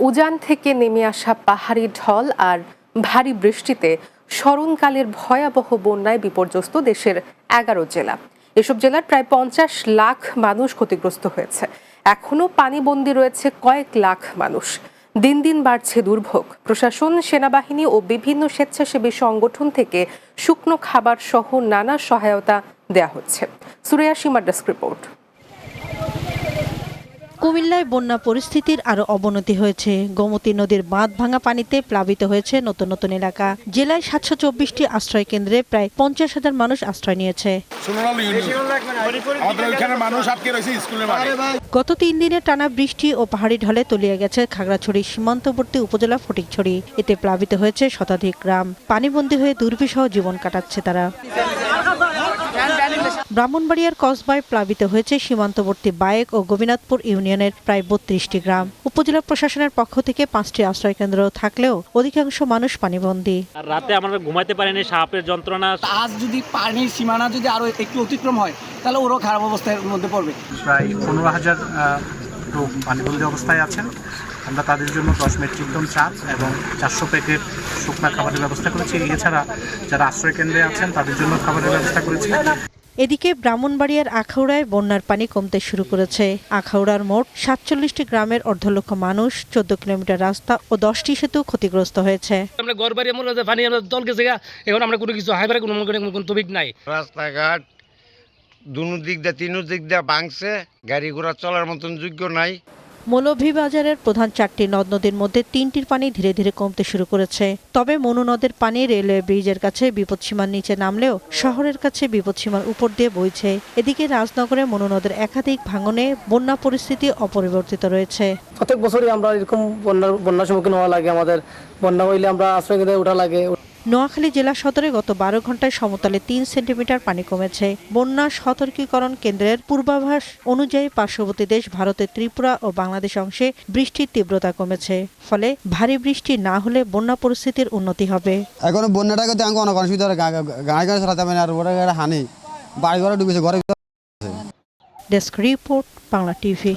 উজান থেকে নেমে আসা পাহাড়ি ঢল আর ভারী বৃষ্টিতে স্মরণকালের ভয়াবহ বন্যায় বিপর্যস্ত দেশের এগারো জেলা। এসব জেলার প্রায় পঞ্চাশ লাখ মানুষ ক্ষতিগ্রস্ত হয়েছে। এখনও পানিবন্দী রয়েছে কয়েক লাখ মানুষ। দিন দিন বাড়ছে দুর্ভোগ। প্রশাসন, সেনাবাহিনী ও বিভিন্ন স্বেচ্ছাসেবী সংগঠন থেকে শুকনো খাবার সহ নানা সহায়তা দেয়া হচ্ছে। সুরেয়া সীমার ডেস্ক রিপোর্ট। কুমিল্লায় বন্যা পরিস্থিতির আরও অবনতি হয়েছে। গোমতী নদীর বাঁধ ভাঙা পানিতে প্লাবিত হয়েছে নতুন নতুন এলাকা। জেলায় সাতশো চব্বিশটি আশ্রয় কেন্দ্রে প্রায় পঞ্চাশ হাজার মানুষ আশ্রয় নিয়েছে। ইউনিয়ন। গত তিন দিনের টানা বৃষ্টি ও পাহাড়ি ঢলে তলিয়ে গেছে খাগড়াছড়ি সীমান্তবর্তী উপজেলা ফটিকছড়ি। এতে প্লাবিত হয়েছে শতাধিক গ্রাম। পানিবন্দী হয়ে দুর্বিষহ জীবন কাটাচ্ছে তারা। ব্রাহ্মণবাড়িয়ার কসবায় প্লাবিত হয়েছে সীমান্তবর্তী বায়েক ও গোবিনাথপুর ইউনিয়নের প্রায় বত্রিশটি গ্রাম। উপজেলা প্রশাসনের পক্ষ থেকে পাঁচটি আশ্রয়কেন্দ্র থাকলেও অধিকাংশ মানুষ পানিবন্দী। আর রাতে আমরা ঘুমাইতে পারিনি সাপের যন্ত্রণা। আজ যদি পানির সীমানা যদি আরও একটু অতিক্রম হয় তাহলে ওরও খারাপ অবস্থার মধ্যে পড়বে। প্রায় পনেরো হাজার লোক পানিবন্দী অবস্থায় আছেন। আমরা তাদের জন্য দশ মেট্রিক টন চাল এবং চারশো প্যাকেট শুকনা খাবারের ব্যবস্থা করেছি। এছাড়া যারা আশ্রয় কেন্দ্রে আছেন তাদের জন্য খাবারের ব্যবস্থা করেছি। এদিকে ব্রাহ্মণবাড়িয়ার আখাউড়ায় বন্যার পানি কমতে শুরু করেছে। আখাউড়ার মোট সাতচল্লিশটি গ্রামের অর্ধলক্ষ মানুষ চোদ্দ কিলোমিটার রাস্তা ও দশটি সেতু ক্ষতিগ্রস্ত হয়েছে। আমরা পানি আমরা দল গেছে এখন আমরা কোনো কিছু হাইবারে কোনো কোনো কোনো তবিক নাই। রাস্তাঘাট দুনো দিক দিয়ে তিনো দিক দিয়ে ভাঙছে গাড়ি ঘোড়া চলার মতন যোগ্য নাই। মৌলভীবাজারের প্রধান চারটি নদ নদীর মধ্যে তিনটির পানি ধীরে ধীরে কমতে শুরু করেছে। তবে মনু নদের পানি রেলওয়ে ব্রিজের কাছে বিপদসীমার নিচে নামলেও শহরের কাছে বিপদসীমার উপর দিয়ে বইছে। এদিকে রাজনগরে মনু নদের একাধিক ভাঙনে বন্যা পরিস্থিতি অপরিবর্তিত রয়েছে। প্রত্যেক বছরই আমরা এরকম বন্যার বন্যার সম্মুখীন হওয়া লাগে। আমাদের বন্যা হইলে আমরা আশ্রয় ওঠা লাগে। নোয়াখালী জেলা সদরে গত বারো ঘন্টায় সমতলে তিন সেন্টিমিটার পানি কমেছে। বন্যা সতর্কীকরণ কেন্দ্রের পূর্বাভাস অনুযায়ী পার্শ্ববর্তী দেশ ভারতের ত্রিপুরা ও বাংলাদেশ অংশে বৃষ্টির তীব্রতা কমেছে। ফলে ভারী বৃষ্টি না হলে বন্যা পরিস্থিতির উন্নতি হবে। এখন বন্যাটা করতে আমাকে অনেক অসুবিধা গাড়ি গাড়ি চালাতে পারি না আর ওটা হানি। বাড়ি ঘরে ডুবেছে ঘরে ডেস্ক রিপোর্ট বাংলা টিভি।